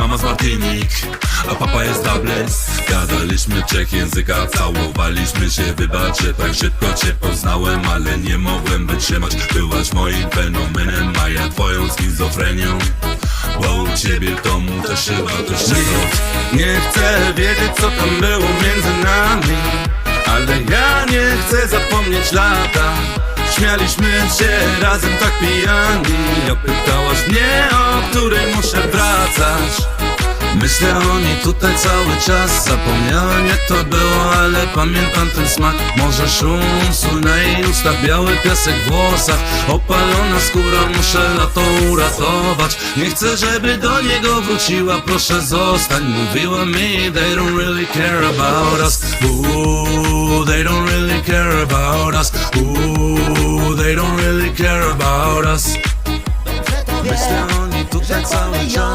mama z Martinik A papa jest Dublins. Gadaliśmy w trzech językach Całowaliśmy się, wybacz, że tak szybko cię poznałem Ale nie mogłem wytrzymać. Byłaś moim fenomenem A ja twoją schizofrenią. Bo u ciebie w domu też chyba to Nikt nie chcę wiedzieć co tam było między nami Ale ja nie chcę zapomnieć lata. Śmialiśmy się razem tak pijani. Opytałaś mnie, o której muszę wracać Myślę o niej tutaj cały czas. Zapomniałem jak to było, ale pamiętam ten smak. Może szum, sól na jej biały piasek w włosach. Opalona skóra, muszę lato uratować. Nie chcę, żeby do niego wróciła, proszę zostań. Mówiła mi, they don't really care about us. Ooh, they don't really care about us. Ooh, they don't really care about us. Myślę o niej tutaj cały czas